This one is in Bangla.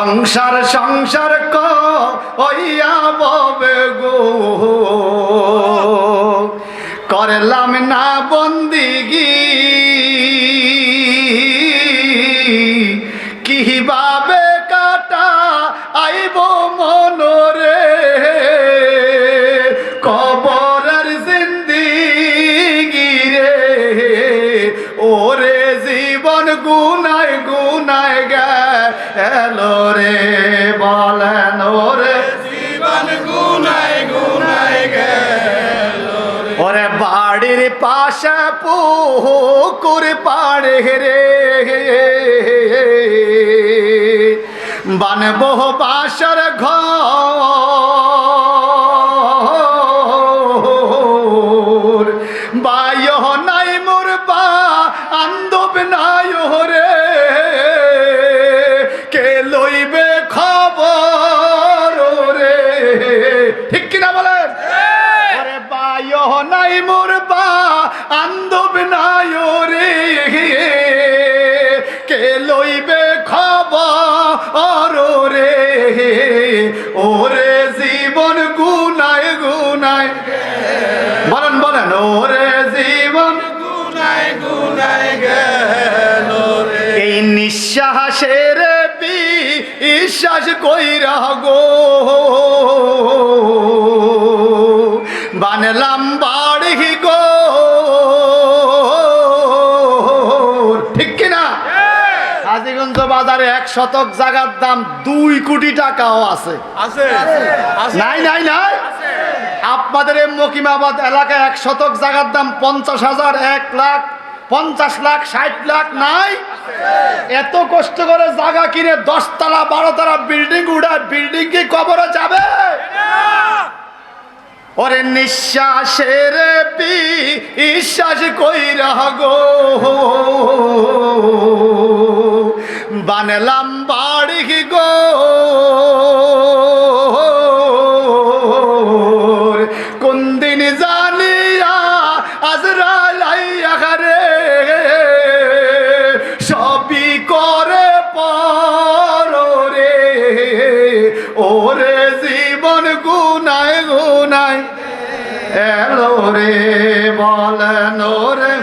সংসার সংসার ক ওইয়া ববে গো। করলাম না বন্দিগি। কীভাবে কাটা আইব মনরে? কবরের জিন্দিগি রে ওরে জীবন গুনায় গুনায় গেল রে বলেন ওরে জীবন গুনায় গুনাই গেল ওরে বাড়ির পাশে পুকুর পাড়ে রে। বানবো বাসর ঘর। বায়ো নাই মোর বা আন্দব নাই রে কে লইবে খবর রে ওরে জীবন গুনায় গুনায়। বলেন বলেন, ওরে জীবন গুনায় গুনায় গেল এই নিঃশ্বাসের বিশ্বাস কইরা গো বাড়ি গো। ঠিক কিনা? হাজিগঞ্জ বাজারে এক শতক জায়গার দাম দুই কোটি টাকাও আছে। নাই নাই নাই। আপনাদের মকিমাবাদ এলাকায় এক শতক জায়গার দাম পঞ্চাশ হাজার এক লাখ পঞ্চাশ লাখ ষাট লাখ নাই? এত কষ্ট করে জায়গা কিনে দশতলা বারোতলা বিল্ডিং উড়ার বিল্ডিং কি কবরে যাবে? ওরে নিঃশ্বাসের বিশ্বাস কইরা গো। বানলাম বাড়ি গো। জীবন গুনায় গুনায়। এলো রে বল ওরে